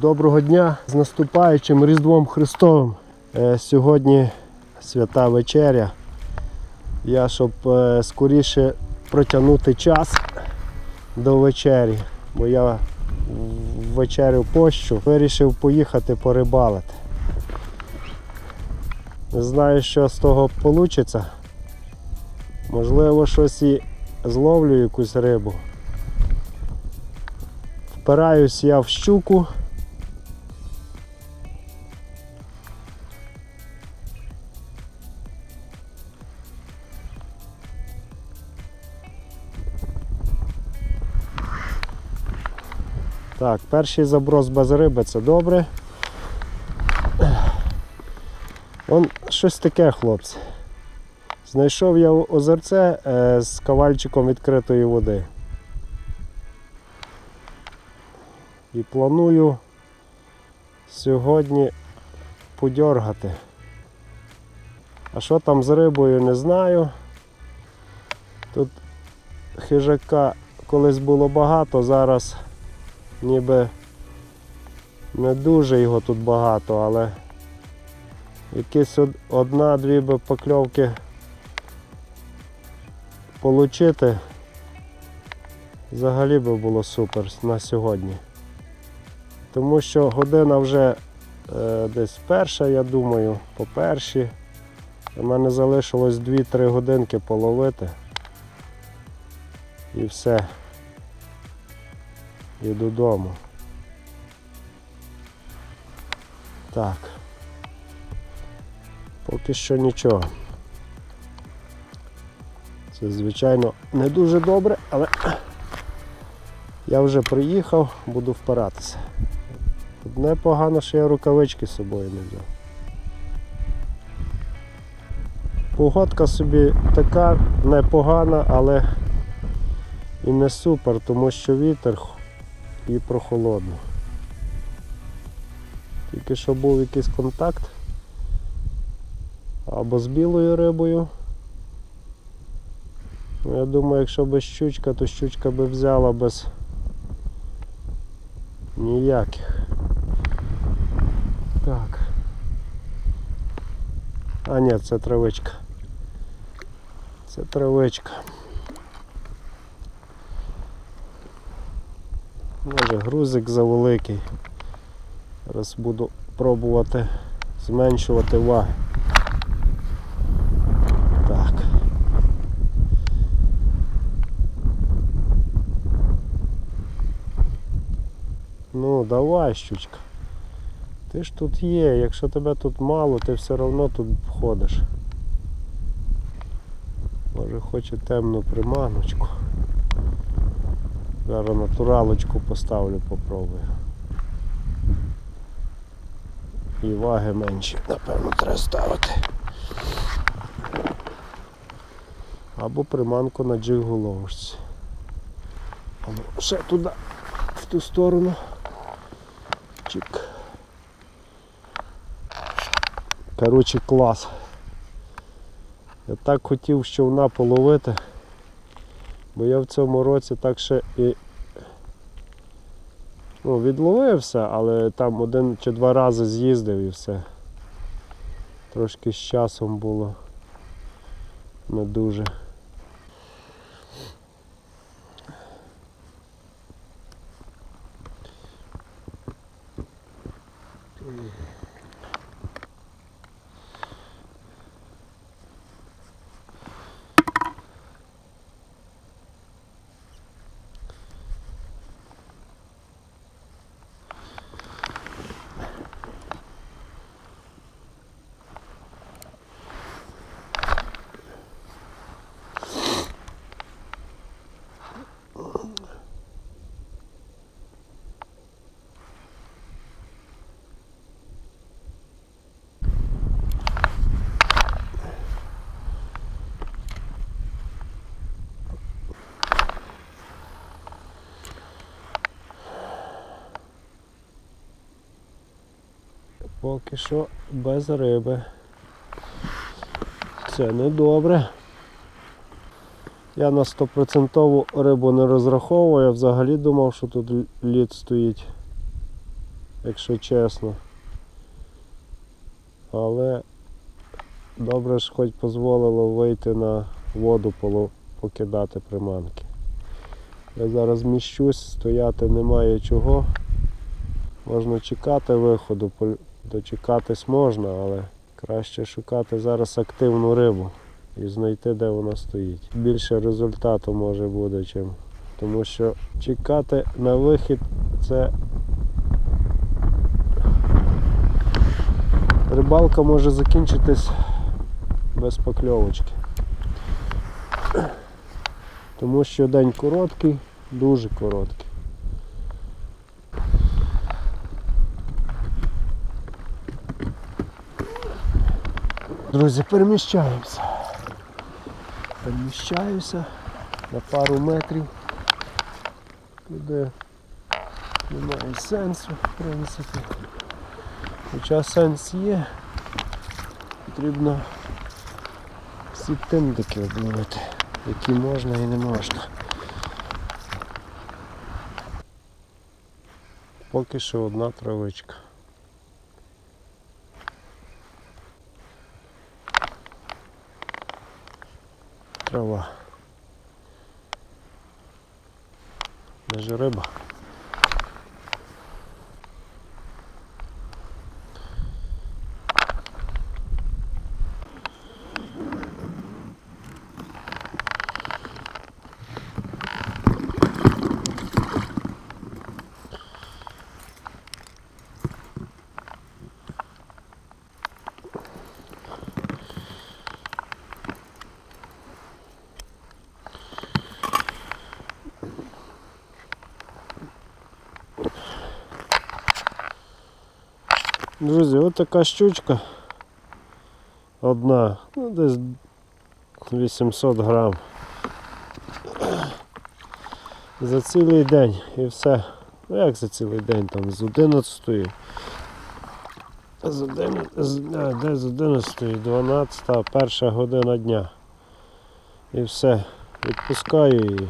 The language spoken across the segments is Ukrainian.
Доброго дня з наступаючим Різдвом Христовим. Е, Сьогодні свята вечеря. Я, щоб е, скоріше протягнути час до вечері, бо я вечерю пощу, вирішив поїхати порибалити. Не знаю, що з того вийде. Можливо, щось і зловлю якусь рибу. Впираюсь я в щуку. Так, перший заброс без риби це добре. Он щось таке, хлопці. Знайшов я озерце е, з кавальчиком відкритої води. І планую сьогодні подьоргати. А що там з рибою, не знаю. Тут хижака колись було багато, зараз ніби не дуже його тут багато, але якісь одна-дві би покльовки получити взагалі би було супер на сьогодні. Тому що година вже е, десь перша, я думаю, по першій. У мене залишилось 2-3 годинки половити. І все. І додому. Так. Поки що нічого. Це, звичайно, не дуже добре, але я вже приїхав, буду впиратися. Тут непогано, що я рукавички з собою не взяв. Погодка собі така непогана, але і не супер, тому що вітер і прохолодно. Тільки що був якийсь контакт або з білою рибою. Ну, я думаю, якщо без щучка, то щучка би взяла без ніяких. Так. А ні, це травичка. Це травичка. Може грузик завеликий. Зараз буду пробувати зменшувати ваги. Так. Ну, давай, щучка. Ти ж тут є, якщо тебе тут мало, ти все одно тут ходиш. Може хоче темну приманочку. Зараз натуралочку поставлю, попробую. І ваги менші, напевно, треба ставити. Або приманку на джиг-головочці. Ну, Ще туди, в ту сторону. Чик. Коротше, клас. Я так хотів човна половити, бо я в цьому році так ще і ну, відловився, але там один чи два рази з'їздив і все. Трошки з часом було не дуже. Поки що без риби. Це не добре. Я на 100% рибу не розраховую, я взагалі думав, що тут лід стоїть. якщо чесно. Але добре ж хоч дозволило вийти на воду покидати приманки. Я зараз міщусь, стояти немає чого. Можна чекати виходу, дочекатись можна, але краще шукати зараз активну рибу і знайти, де вона стоїть. Більше результату може буде, чим. Тому що чекати на вихід це рибалка може закінчитись без покльовочки. Тому що день короткий, дуже короткий. Друзі, переміщаємося. Переміщаюся на пару метрів. Туди немає сенсу, в принципі. Хоча сенс є, потрібно всі тиндики обловити, які можна і не можна. Поки що одна травичка. Трава. Даже риба. Друзі, от така щучка. Одна, ну десь 800 грам. За цілий день і все. Ну як за цілий день, там з 11 з 11, з, де з 11, 12, перша година дня. І все. Відпускаю її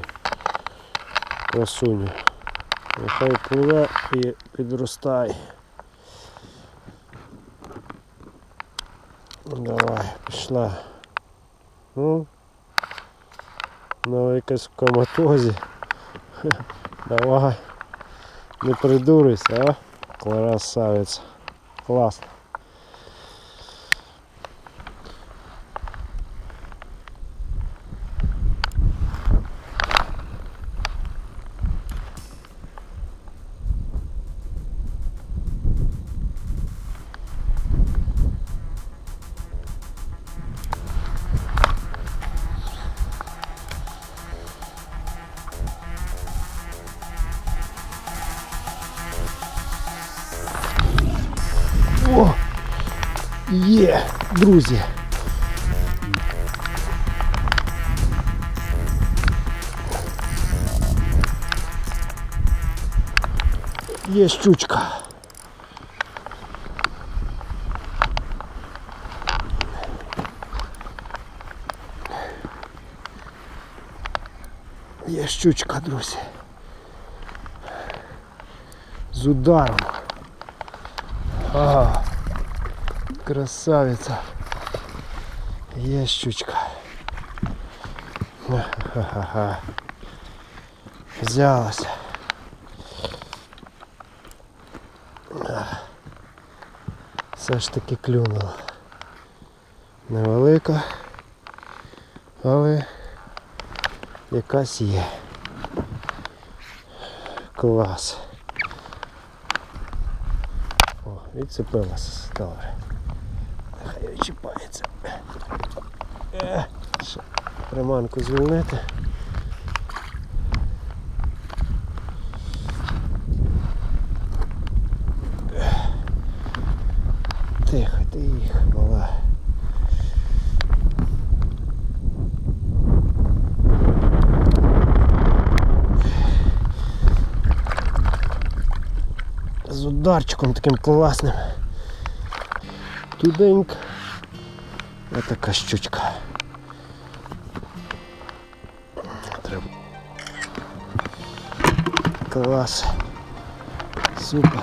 красуню. Нехай пливе і підростає. Давай, пішла. Ну, ну якась в коматозі. Давай. Не придурися, а? Красавець. Класно. Є, друзі. Є щучка. Є щучка, друзі. З ударом. Ага. Красавиця. Є щучка. Ха-ха-ха. Взялася. Все ж таки клюнула. Невелика, але якась є. Клас. О, відцепилася. Добре. Нехай відчіпається. Е, ще приманку звільнити. Тихо, тихо, мала. З ударчиком таким класним. Туденьк. Ось така щучка. Треба. Клас. Супер.